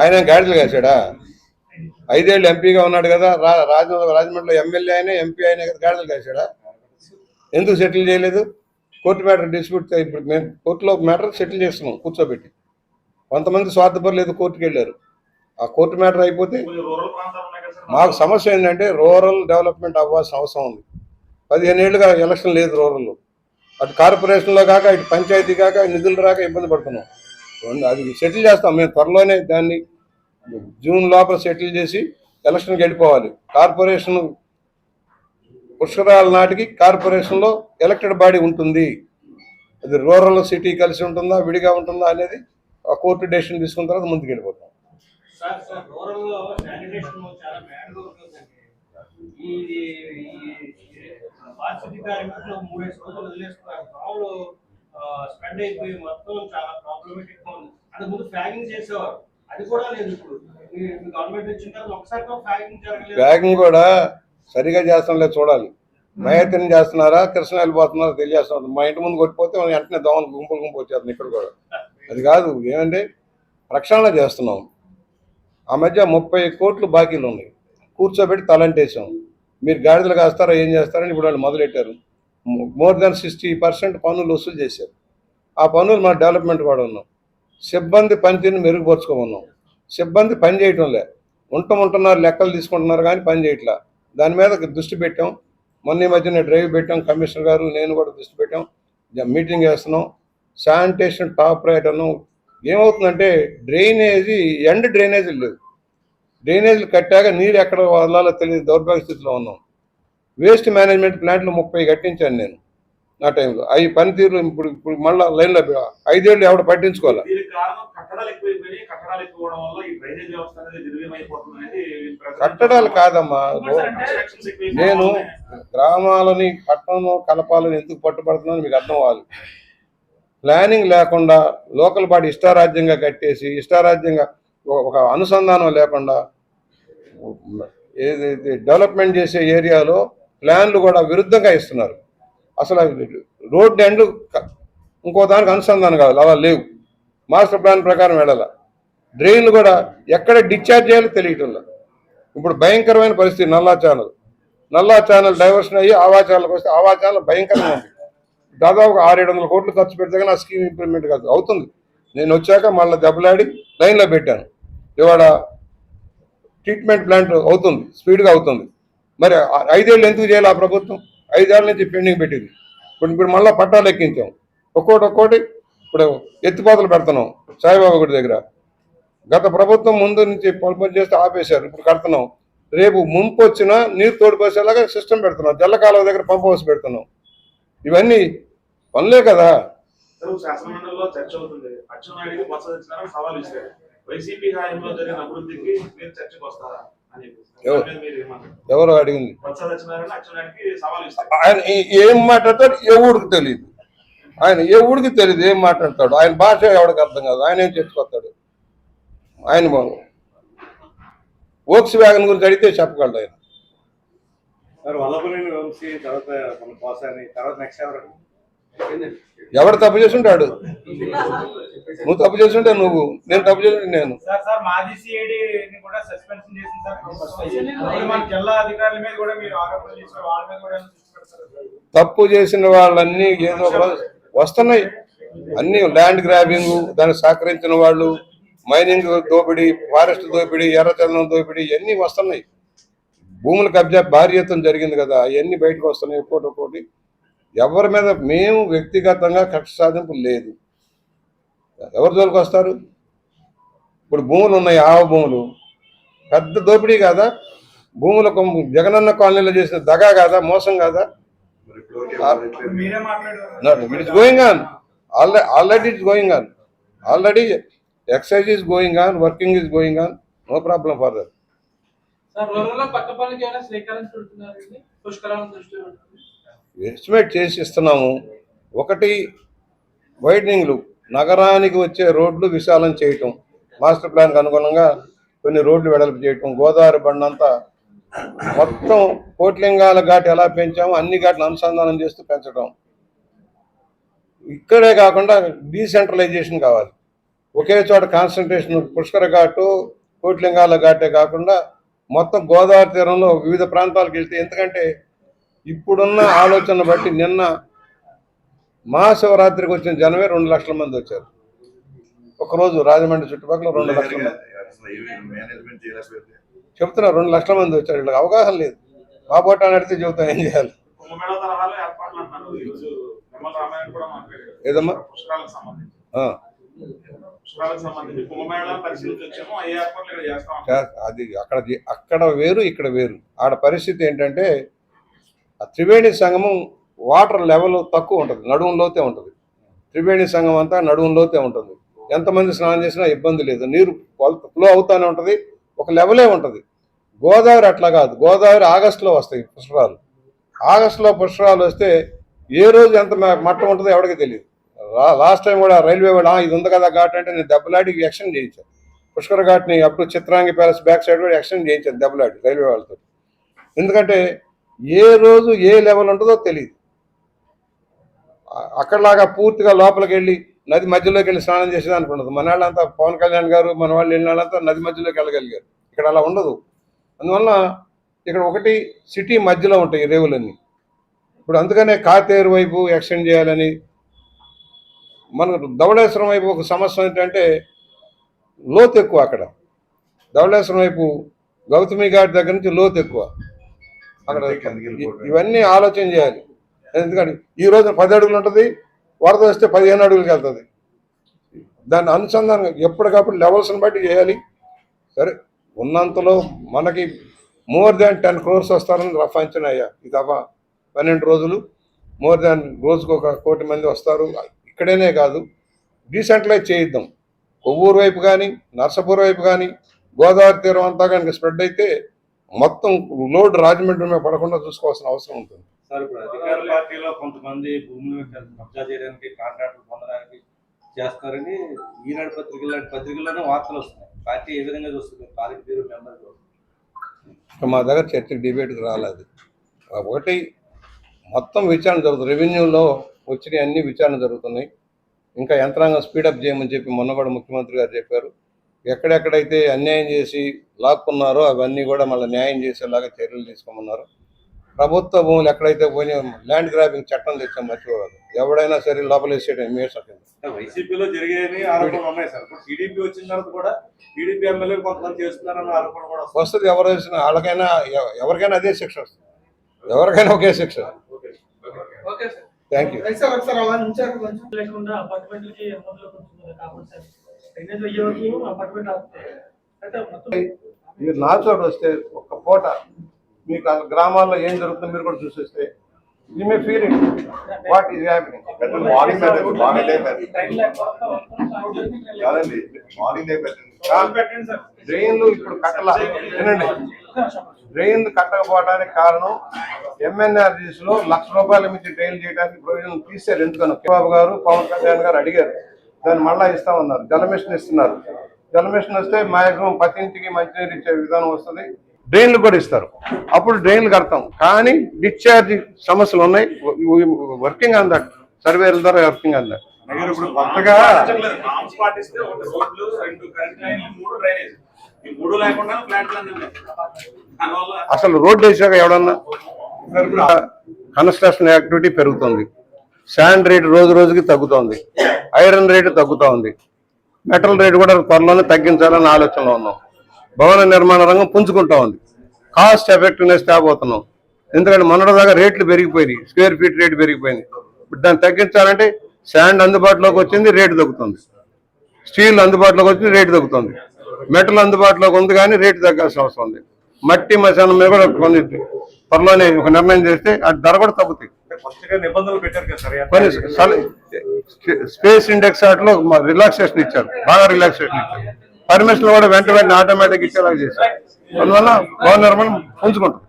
ఆయన గాడిదలు కాసాడా ఐదేళ్ళు ఎంపీగా ఉన్నాడు కదా రా రాజ రాజమండ్రిలో ఎమ్మెల్యే అయినా ఎంపీ అయినా కదా గాడిదలు కాసాడా ఎందుకు సెటిల్ చేయలేదు? కోర్టు మ్యాటర్ డిస్ప్యూట్ ఇప్పుడు మేము కోర్టులో మ్యాటర్ సెటిల్ చేస్తున్నాం కూర్చోబెట్టి. కొంతమంది స్వార్థపరులు ఏదో కోర్టుకు వెళ్ళారు. ఆ కోర్టు మ్యాటర్ అయిపోతే మాకు సమస్య ఏంటంటే రూరల్ డెవలప్మెంట్ అవ్వాల్సిన అవసరం ఉంది. పదిహేను ఏళ్ళుగా ఎలక్షన్ లేదు రూరల్లో. అటు కార్పొరేషన్లో కాక ఇటు పంచాయతీ కాక నిధులు రాక ఇబ్బంది పడుతున్నాం. అది సెటిల్ చేస్తాం. మేము త్వరలోనే దాన్ని జూన్ లోపల సెటిల్ చేసి ఎలక్షన్కి వెళ్ళిపోవాలి. కార్పొరేషన్ పుష్కరాల నాటికి కార్పొరేషన్లో ఎలక్టెడ్ బాడీ ఉంటుంది. అది రూరల్ సిటీ కలిసి ఉంటుందా విడిగా ఉంటుందా అనేది ఆ కోర్టు డెసిషన్ తీసుకున్న తర్వాత ముందుకు వెళ్ళిపోతాం. అయిపోయి మొత్తం చాలా ఉంది అంతకు ముందు ఫ్యాగింగ్ చేసేవారు. అది కూడా లేదు ఇప్పుడు. గవర్నమెంట్ వచ్చిన తర్వాత ఒకసారి ఫ్యాగింగ్ జరగలేదు. బ్యాగింగ్ కూడా సరిగా చేస్తాం లేదు చూడాలి మయత్నం చేస్తున్నారా? కృష్ణ వెళ్ళిపోతున్నారా? తెలియజేస్తున్నారు మా ఇంటి ముందు కొట్టిపోతే మనం వెంటనే దోమలు గుంపులు గుంపు వచ్చేస్తుంది ఇక్కడ కూడా. అది కాదు. ఏమంటే ప్రక్షాళన చేస్తున్నాం. ఆ మధ్య ముప్పై కోట్లు బాకీలు ఉన్నాయి. కూర్చోబెట్టి తలంటేసాం మీరు గాడిదలు కాస్తారా? ఏం చేస్తారని ఇప్పుడు వాళ్ళు మొదలెట్టారు. మోర్ దాన్ సిక్స్టీ పర్సెంట్ పన్నులు వసూలు చేశారు. ఆ పనులు మన డెవలప్మెంట్ కూడా ఉన్నాం. సిబ్బంది పనితీరుని మెరుగుపరుచుకోమన్నాం. సిబ్బంది పని చేయటం లే ఉంటున్నారు లెక్కలు తీసుకుంటున్నారు కానీ పని చేయట్లా. దాని మీద దృష్టి పెట్టాం. మొన్న ఈ మధ్యన డ్రైవ్ పెట్టాం కమిషనర్ గారు నేను కూడా దృష్టి పెట్టాం. మీటింగ్ చేస్తున్నాం. శానిటేషన్ టాప్ రైట్ అన్నాం. ఏమవుతుందంటే డ్రైనేజీ ఎండ్ డ్రైనేజీ లేవు. డ్రైనేజీలు కట్టాక నీరు ఎక్కడ వదలాలో తెలియదు దౌర్భాగ్య స్థితిలో ఉన్నాం. వేస్ట్ మేనేజ్మెంట్ ప్లాంట్లు ముప్పై కట్టించాను నేను. నా టైంలో. అవి పనితీరు ఇప్పుడు ఇప్పుడు మళ్ళీ లైన్లో ఐదేళ్ళు ఎవడ పట్టించుకోవాలి? కట్టడాలు కాదమ్మా. నేను గ్రామాలని పట్టణంలో కలపాలని ఎందుకు పట్టుబడుతున్నాను మీకు అర్థం అవ్వాలి ప్లానింగ్ లేకుండా లోకల్ బాడీ ఇష్టారాజ్యంగా కట్టేసి ఇష్టారాజ్యంగా ఒక- ఒక అనుసంధానం లేకుండా ఏదైతే డెవలప్మెంట్ చేసే ఏరియాలో ప్లాన్లు కూడా విరుద్ధంగా ఇస్తున్నారు. అసలు అవి రోడ్ ఎండ్ ఇంకో దానికి అనుసంధానం కాదు అలా లేవు. మాస్టర్ ప్లాన్ ప్రకారం వెళ్ళాల. డ్రైన్లు కూడా ఎక్కడ డిశ్చార్జ్ చేయాలో తెలియటం లేదు. ఇప్పుడు భయంకరమైన పరిస్థితి నల్లా ఛానల్. నల్లా ఛానల్ డైవర్షన్ అయ్యి ఆవా ఛానల్కి వస్తే ఆవా ఛానల్ భయంకరంగా ఉంది దాదాపు ఆరు ఏడు వందల కోట్లు ఖర్చు పెడితే కానీ ఆ స్కీమ్ ఇంప్లిమెంట్ కాదు. అవుతుంది. నేను వచ్చాక మళ్ళీ దెబ్బలాడి లైన్లో పెట్టాను. ఇవాళ ట్రీట్మెంట్ ప్లాంట్ అవుతుంది స్పీడ్గా అవుతుంది. మరి ఐదేళ్ళు ఎందుకు చేయాలి ఆ ప్రభుత్వం? ఐదేళ్ళ నుంచి పెండింగ్ పెట్టింది. ఇప్పుడు ఇప్పుడు మళ్ళీ పట్టాలు ఎక్కించాం. ఒక్కోటి ఒక్కోటి ఇప్పుడు ఎత్తిపోతలు పెడుతున్నాం సాయిబాబా గుడి దగ్గర. గత ప్రభుత్వం ముందు నుంచి పని చేస్తే ఆపేశారు. ఇప్పుడు కడుతున్నాం. రేపు ముంపు వచ్చినా నీరు తోడిపోసేలాగా సిస్టమ్ పెడుతున్నాం. జల్లకాలువ దగ్గర పంప్ హౌస్ పెడుతున్నాం. ఇవన్నీ పనులే కదా. వైసీపీ హాయంలో జరిగిన అభివృద్ధికి మీరు చర్చకు వస్తారా? ఎవరు? అడిగింది? ఆయన ఏ- ఏం మాట్లాడతాడు? ఎవడికి తెలియదు ఆయన ఎవడికి తెలియదు ఏం మాట్లాడతాడు? ఆయన భాష ఎవడికి అర్థం కాదు. ఆయన ఏం చెప్పుకొస్తాడు ఆయన ఓక్స్ వ్యాగన్ గురించి అడిగితే చెప్పగలడు ఆయన. ఎవడు తప్పు చేసుంటాడు నువ్వు తప్పు చేసుంటే నువ్వు నేను తప్పు చేసుంటే నేను. తప్పు చేసిన వాళ్ళన్నీ ఏదో ఒక వస్తున్నాయి. అన్ని ల్యాండ్ గ్రాబింగ్ దానికి సహకరించిన వాళ్ళు మైనింగ్ దోపిడీ ఫారెస్ట్ దోపిడీ ఎర్రచందనం దోపిడీ ఇవన్నీ వస్తున్నాయి. భూముల కబ్జా భారీ ఎత్తున జరిగింది కదా అవన్నీ బయటకు వస్తున్నాయి. ఒక్కోటి ఒక్కోటి ఎవరి మీద మేము వ్యక్తిగతంగా కక్ష సాధింపు లేదు. ఎవరి జోలికి వస్తారు? ఇప్పుడు భూములు ఉన్నాయి ఆవ భూములు. పెద్ద దోపిడీ కాదా? భూముల కొమ్ము జగనన్న కాలనీలో చేసిన దగా కాదా? మోసం కాదా? ఇప్పుడు మీరే మాట్లాడారు. It is going on already already it's going on already excise is going on working is going on no problem for that estimate చేసి ఇస్తున్నాము. ఒకటి వైడనింగ్లు నగరానికి వచ్చే రోడ్లు విశాలం చేయటం మాస్టర్ ప్లాన్కి అనుగుణంగా కొన్ని రోడ్లు వెడల్పు చేయటం గోదావరి బండంతా మొత్తం కోట్లింగాల ఘాటు ఎలా పెంచామో అన్ని ఘాట్లు అనుసంధానం చేస్తూ పెంచడం ఇక్కడే కాకుండా డీసెంట్రలైజేషన్ కావాలి. ఒకే చోట కాన్సన్ట్రేషన్ పుష్కర ఘాటు కోట్లింగాల ఘాటే కాకుండా మొత్తం గోదావరి తీరంలో వివిధ ప్రాంతాలకు వెళ్తే ఎందుకంటే ఇప్పుడున్న ఆలోచన బట్టి నిన్న మహాశివరాత్రికి వచ్చిన జనమే రెండు లక్షల మంది వచ్చారు. ఒకరోజు రాజమండ్రి చుట్టుపక్కల రెండు లక్షల మంది. చెప్తున్నా రెండు లక్షల మంది వచ్చారు. వీళ్ళకి అవగాహన లేదు. మా పోటా నడితే చెబుతాం ఏం చేయాలి? ఏదమ్మా? అది అక్కడ అక్కడ వేరు ఇక్కడ వేరు. ఆడ పరిస్థితి ఏంటంటే ఆ త్రివేణి సంగమం వాటర్ లెవెల్ తక్కువ ఉంటుంది నడువులోతే ఉంటుంది. త్రివేణి సంఘం అంతా నడుములోతే ఉంటుంది. ఎంతమంది స్నానం చేసినా ఇబ్బంది లేదు. నీరు ఫ్లో అవుతానే ఉంటుంది ఒక లెవెలే ఉంటుంది. గోదావరి అట్లా కాదు. గోదావరి ఆగస్టులో వస్తాయి పుష్పరాలు ఆగస్టులో పుష్కరాలు వస్తే ఏ రోజు ఎంత మట్టం ఉంటుందో ఎవరికి తెలియదు. లాస్ట్ టైం కూడా రైల్వే కూడా ఇది ఉంది కదా ఘాట్ అంటే నేను దెబ్బలాడి ఎక్స్టెండ్ చేయించాను పుష్కర ఘాట్ని అప్పుడు చిత్రాంగి ప్యాలెస్ బ్యాక్ సైడ్ కూడా ఎక్స్టెండ్ చేయించాను దెబ్బలాడి రైల్వే వాళ్ళతో ఎందుకంటే ఏ రోజు ఏ లెవెల్ ఉంటుందో తెలియదు. అక్కడలాగా పూర్తిగా లోపలికి వెళ్ళి నది మధ్యలోకి వెళ్ళి స్నానం చేసేదానికి ఉండదు మన వాళ్ళంతా పవన్ కళ్యాణ్ గారు మన వాళ్ళు వెళ్ళిన వాళ్ళంతా నది మధ్యలోకి వెళ్ళగలిగారు. ఇక్కడ అలా ఉండదు. అందువల్ల ఇక్కడ ఒకటి సిటీ మధ్యలో ఉంటాయి రేవులన్నీ. ఇప్పుడు అందుకనే కాతేరు వైపు ఎక్స్టెండ్ చేయాలని మనకు ధవళేశ్వరం వైపు ఒక సమస్య ఏంటంటే లోతు ఎక్కువ అక్కడ. ధవళేశ్వరం వైపు గౌతమి ఘాట్ దగ్గర నుంచి లోతు ఎక్కువ. అక్కడ ఇవన్నీ ఆలోచన చేయాలి. ఎందుకంటే ఈ రోజున పది అడుగులు ఉంటుంది వరద వస్తే పదిహేను అడుగులకి వెళ్తుంది. దాన్ని అనుసంధానం ఎప్పటికప్పుడు లెవెల్స్ని బట్టి చేయాలి. సరే ఉన్నంతలో మనకి మోర్ దాన్ టెన్ క్రోర్స్ వస్తారని రఫ్ అంచనా అయ్యా ఈ దఫా పన్నెండు రోజులు. మోర్ దాన్ రోజుకు ఒక కోటి మంది వస్తారు. ఇక్కడేనే కాదు డీసెంట్లైజ్ చేయిద్దాం. కొవ్వూరు వైపు కానీ నర్సపూర్ వైపు కానీ గోదావరి తీరం అంతా కనుక స్ప్రెడ్ అయితే మొత్తం లోడ్ రాజమండ్రి మీద పడకుండా చూసుకోవాల్సిన అవసరం ఉంటుంది. సార్ ఇప్పుడు అధికార పార్టీలో కొంతమంది భూములు కబ్జా చేయడానికి కాంట్రాక్టులు పొందడానికి చేస్తారని ఈనాడు పత్రికలు లాంటి పత్రికల్లోనే వార్తలు వస్తున్నాయి. పార్టీ ఏ విధంగా చూస్తుంది? పార్టీ పేరు మెంబర్ మా దగ్గర చర్చ డిబేట్కి రాలేదు. ఒకటి మొత్తం విచారణ జరుగుతుంది. రెవెన్యూలో వచ్చిన అన్ని విచారణ జరుగుతున్నాయి. ఇంకా యంత్రాంగం స్పీడప్ చేయమని చెప్పి మొన్న కూడా ముఖ్యమంత్రి గారు చెప్పారు. ఎక్కడెక్కడైతే అన్యాయం చేసి లాక్కున్నారో అవన్నీ కూడా మళ్ళీ న్యాయం చేసేలాగా చర్యలు తీసుకోమన్నారు. ప్రభుత్వ భూములు ఎక్కడైతే పోయినా ల్యాండ్ గ్రాబింగ్ చట్టం తెచ్చాం మర్చిపోవాలి ఎవడైనా సరే లోపలేసేయడం ఇమీడియట్ కింద? వైసీపీలో జరిగాయని ఆరోపణలు ఉన్నాయి సార్. టీడీపీ వచ్చిన తర్వాత కూడా టీడీపీ ఎమ్మెల్యేలు కొంతమంది చేస్తున్నారన్న ఆరోపణ కూడా వస్తుంది. ఎవరు వేసిన వాళ్ళకైనా ఎవ- ఎవరికైనా అదే శిక్ష వస్తుంది. ఎవరికైనా ఒకే శిక్ష. Okay sir. Thank you. లేకుండా అపార్ట్మెంట్లకి అపార్ట్మెంట్ మీరు నా చోట వస్తే ఒక్క పూట మీకు గ్రామాల్లో ఏం జరుగుతుందో మీరు కూడా చూసేస్తే you may feel it what is happening morning కాదండి మార్నింగ్ డ్రైన్లు ఇప్పుడు కట్టల. వినండి. డ్రైన్లు కట్టకపోవడానికి కారణం ఎంఎన్ఆర్జీస్లో లక్ష రూపాయల మించి డ్రైన్ చేయడానికి ప్రొవిజన్ తీశారు ఎందుకని బాబు గారు పవన్ కళ్యాణ్ గారు అడిగారు. దాన్ని మళ్ళా ఇస్తామన్నారు జలమిషన్ ఇస్తున్నారు. జలమిషన్ వస్తే మాక్సిమం ప్రతి ఇంటికి మంచినీరు ఇచ్చే విధానం వస్తుంది. డ్రైన్లు కూడా ఇస్తారు. అప్పుడు డ్రైన్లు కడతాం. కానీ డిశ్చార్జ్ సమస్యలు ఉన్నాయి. Working on that. సర్వేల ద్వారా వర్కింగ్ ఆన్ దట్. కొత్తగా అసలు రోడ్డు వేసాక ఎవడన్నా కన్స్ట్రక్షన్ యాక్టివిటీ పెరుగుతుంది. శాండ్ రేట్ రోజు రోజుకి తగ్గుతోంది. ఐరన్ రేటు తగ్గుతూ ఉంది మెటల్ రేట్ కూడా త్వరలోనే తగ్గించాలని ఆలోచనలో ఉన్నాం. భవన నిర్మాణ రంగం పుంజుకుంటా ఉంది. కాస్ట్ ఎఫెక్టివ్నెస్ తేబోతున్నాం ఎందుకంటే మొన్నటిదాకా రేట్లు పెరిగిపోయినాయి. స్క్వేర్ ఫీట్ రేట్ పెరిగిపోయింది. ఇప్పుడు దాన్ని తగ్గించాలంటే శాండ్ అందుబాటులోకి వచ్చింది రేటు తగ్గుతుంది. స్టీల్ అందుబాటులోకి వచ్చింది రేటు తగ్గుతుంది. మెటల్ అందుబాటులోకి ఉంది కానీ రేటు తగ్గాల్సిన అవసరం ఉంది. మట్టి మశానం మీద కూడా కొన్ని త్వరలోనే ఒక నిర్ణయం చేస్తే అది ధర కూడా తగ్గుతాయి. కొన్ని స్పేస్ ఇండెక్స్ వాటిలో రిలాక్సేషన్ ఇచ్చారు. బాగా రిలాక్సేషన్ ఇచ్చారు. పర్మిషన్లు కూడా వెంట వెంటనే ఆటోమేటిక్ ఇచ్చేలాగా చేశారు. అందువల్ల భవన నిర్మాణం ఉంచుకుంటాం.